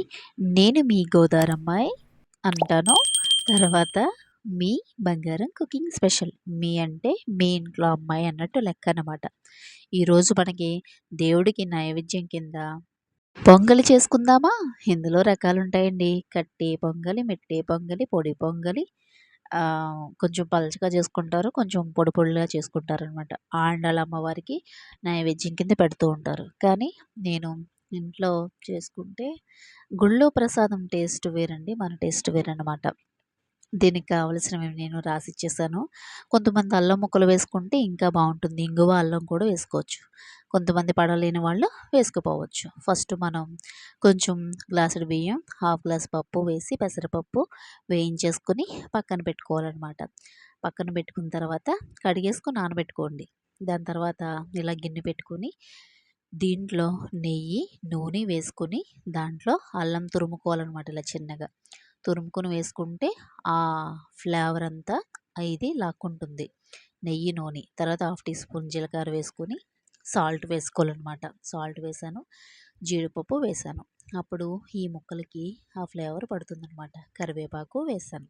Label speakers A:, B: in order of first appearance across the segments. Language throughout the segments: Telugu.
A: హాయ్ నేను మీ గోదారమ్మాయి అంటాను. తర్వాత మీ బంగారం కుకింగ్ స్పెషల్. మీ అంటే మీ ఇంట్లో అమ్మాయి అన్నట్టు లెక్క అనమాట ఈరోజు మనకి దేవుడికి నైవేద్యం కింద పొంగలి చేసుకుందామా? ఇందులో రకాలు ఉంటాయండి కట్టి పొంగలి మెట్టి పొంగలి పొడి పొంగలి కొంచెం పలచగా చేసుకుంటారు కొంచెం పొడి పొడిగా చేసుకుంటారు అనమాట ఆండాల అమ్మవారికి నైవేద్యం కింద పెడుతూ ఉంటారు. కానీ నేను ఇంట్లో చేసుకుంటే గుళ్ళో ప్రసాదం టేస్ట్ వేరండి మన టేస్ట్ వేరనమాట దీనికి కావలసినవి నేను రాసి ఇచ్చేసాను కొంతమంది అల్లం ముక్కలు వేసుకుంటే ఇంకా బాగుంటుంది. ఇంగువ అల్లం కూడా వేసుకోవచ్చు. కొంతమంది పడలేని వాళ్ళు వేసుకుపోవచ్చు. ఫస్ట్ మనం కొంచెం గ్లాసుడు బియ్యం హాఫ్ గ్లాస్ పప్పు వేసి పెసరపప్పు వేయించేసుకుని పక్కన పెట్టుకోవాలన్నమాట. పక్కన పెట్టుకున్న తర్వాత కడిగేసుకుని నానబెట్టుకోండి. దాని తర్వాత ఇలా గిన్నె పెట్టుకుని దీంట్లో నెయ్యి నూనె వేసుకొని దాంట్లో అల్లం తురుముకోవాలన్నమాట ఇలా చిన్నగా. తురుముకొని వేసుకుంటే ఆ ఫ్లేవర్ అంతా ఇది లాక్కుంటుంది. నెయ్యి నూనె తర్వాత హాఫ్ టీ స్పూన్ జీలకర్ర వేసుకొని సాల్ట్ వేసుకోవాలన్నమాట. సాల్ట్ వేసాను జీడిపప్పు వేసాను. అప్పుడు ఈ ముక్కలకి ఆ ఫ్లేవర్ పడుతుందన్నమాట. కరివేపాకు వేసాను.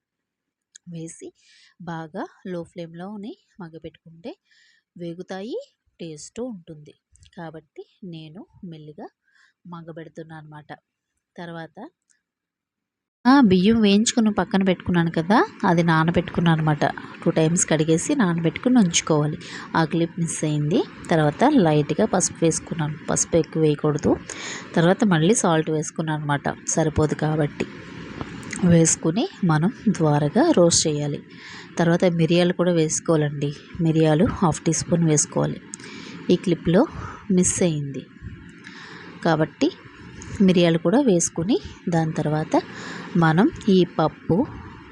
A: వేసి బాగా లో ఫ్లేమ్లోనే మగ్గపెట్టుకుంటే వేగుతాయి టేస్ట్ ఉంటుంది. కాబట్టి నేను మెల్లిగా మగ్గబెడుతున్నాను అనమాట తర్వాత బియ్యం వేయించుకుని పక్కన పెట్టుకున్నాను కదా అది నానబెట్టుకున్నాను అనమాట టూ టైమ్స్ కడిగేసి నానబెట్టుకుని ఉంచుకోవాలి. ఆ క్లిప్ మిస్ అయింది. తర్వాత లైట్గా పసుపు వేసుకున్నాను. పసుపు ఎక్కువ వేయకూడదు. తర్వాత మళ్ళీ సాల్ట్ వేసుకున్నాను అనమాట సరిపోదు కాబట్టి. వేసుకుని మనం ద్వారగా రోస్ట్ చేయాలి. తర్వాత మిరియాలు కూడా వేసుకోవాలండి. మిరియాలు హాఫ్ టీ స్పూన్ వేసుకోవాలి. ఈ క్లిప్లో మిస్ అయింది. కాబట్టి మిరియాలు కూడా వేసుకుని దాని తర్వాత మనం ఈ పప్పు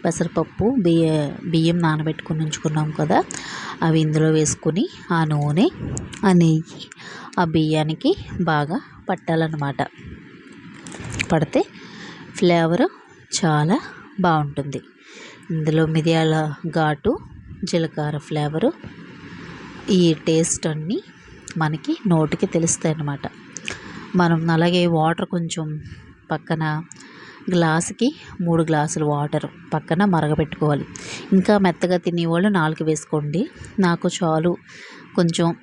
A: పెసరపప్పు బియ్య బియ్యం నానబెట్టుకుని ఉంచుకున్నాం కదా అవి ఇందులో వేసుకుని ఆ నూనె ఆ నెయ్యి ఆ బియ్యానికి బాగా పట్టాలన్నమాట. పడితే ఫ్లేవర్ చాలా బాగుంటుంది. ఇందులో మిరియాల ఘాటు జీలకర్ర ఫ్లేవరు ఈ టేస్ట్ అన్నీ మనకి నోటికి తెలుస్తాయి అన్నమాట. మనం అలాగే వాటర్ కొంచెం పక్కన గ్లాసుకి మూడు గ్లాసులు వాటర్ పక్కన మరగపెట్టుకోవాలి. ఇంకా మెత్తగా తినేవాళ్ళు నాలుగు వేసుకోండి. నాకు చాలు కొంచెం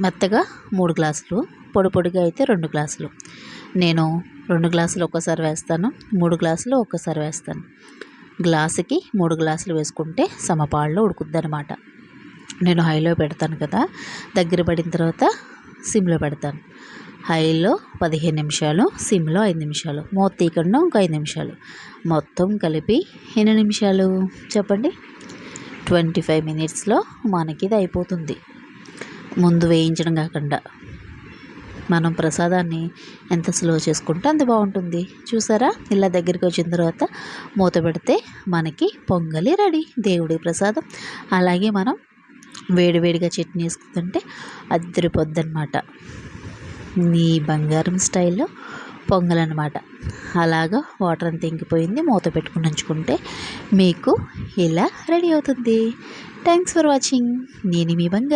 A: మెత్తగా మూడు గ్లాసులు పొడి పొడిగా అయితే రెండు గ్లాసులు. నేను రెండు గ్లాసులు ఒక్కసారి వేస్తాను మూడు గ్లాసులు ఒక్కసారి వేస్తాను. గ్లాసుకి మూడు గ్లాసులు వేసుకుంటే సమపాళ్ళు ఉడుకుద్ది అనమాట నేను హైలో పెడతాను కదా దగ్గర పడిన తర్వాత సిమ్లో పెడతాను. హైలో పదిహేను నిమిషాలు సిమ్లో ఐదు నిమిషాలు మూత తీయకుండా ఇంకో ఐదు నిమిషాలు. మొత్తం కలిపి ఎన్ని నిమిషాలు? చెప్పండి. ట్వంటీ ఫైవ్ మినిట్స్లో మనకి ఇది అయిపోతుంది. ముందు వేయించడం కాకుండా. మనం ప్రసాదాన్ని ఎంత స్లో చేసుకుంటే అంత బాగుంటుంది. చూసారా? ఇలా దగ్గరికి వచ్చిన తర్వాత మూత పెడితే మనకి పొంగలి రెడీ. దేవుడి ప్రసాదం. అలాగే మనం వేడివేడిగా చట్నీ వేసుకుంటుంటే అద్దరిపోద్ది అనమాట నీ బంగారం స్టైల్లో పొంగల్ అనమాట అలాగా వాటర్ అంతా ఇంకిపోయింది మూత పెట్టుకుని ఉంచుకుంటే మీకు ఇలా రెడీ అవుతుంది. Thanks for watching. నేను మీ బంగారం.